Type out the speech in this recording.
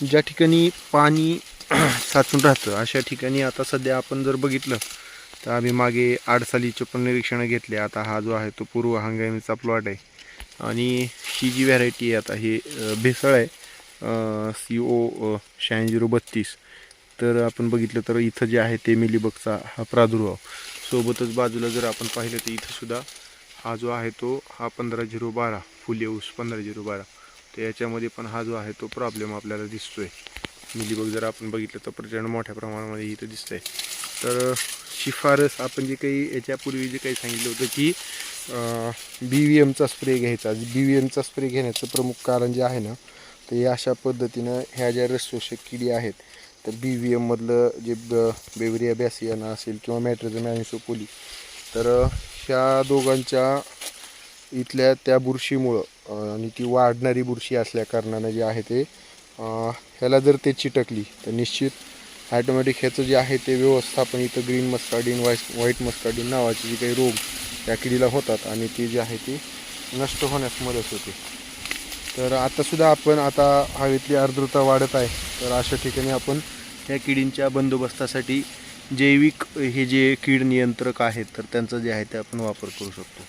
ज्या ठिकाणी पाणी साचून राहतं अशा ठिकाणी आता सध्या आपण जर बघितलं तर आम्ही मागे आडसालीचे पण निरीक्षणं घेतले. आता हा जो आहे तो पूर्व हंगामीचा प्लॉट आहे. आणि ही जी व्हरायटी आहे आता हे भेसळ आहे सी ओ शहाऐं झिरो बत्तीस. तर आपण बघितलं तर इथं जे आहे ते मिलीबगचा हा प्रादुर्भाव. सोबतच बाजूला जर आपण पाहिलं तर इथंसुद्धा हा जो आहे तो हा पंधरा झिरो बारा फुले ऊस पंधरा झिरो बारा. तर याच्यामध्ये पण हा जो आहे तो प्रॉब्लेम आपल्याला दिसतोय. मिलीबग जर आपण बघितलं तर प्रचंड मोठ्या प्रमाणामध्ये इथं दिसतंय. तर शिफारस आपण जे काही याच्यापूर्वी जे काही सांगितलं होतं की बी व्ही एमचा स्प्रे घ्यायचा. बी व्ही एमचा स्प्रे घेण्याचं प्रमुख कारण जे आहे ना तर या अशा पद्धतीनं ह्या ज्या रसशोषक किडी आहेत तर बी व्ही एममधलं जे ब बेवरिया बॅसियाना असेल किंवा मॅट्रेझम ॲनिसोपोली तर ह्या दोघांच्या इथल्या त्या बुरशीमुळं आणि ती वाढणारी बुरशी असल्या कारणानं जे आहे ते ह्याला जर ते चिटकली तर निश्चित ॲटोमॅटिक ह्याचं जे आहे ते व्यवस्थापन इथं green muscadine white white muscadine नावाचे जे काही रोग त्या किडीला होतात आणि ते जे आहे ते नष्ट होण्यास मदत होते. तर आतासुद्धा आपण आता हवेतली आर्द्रता वाढत आहे तर अशा ठिकाणी आपण ह्या किडींच्या बंदोबस्तासाठी जैविक हे जे कीड नियंत्रक आहेत तर त्यांचं जे आहे ते आपण वापर करू शकतो.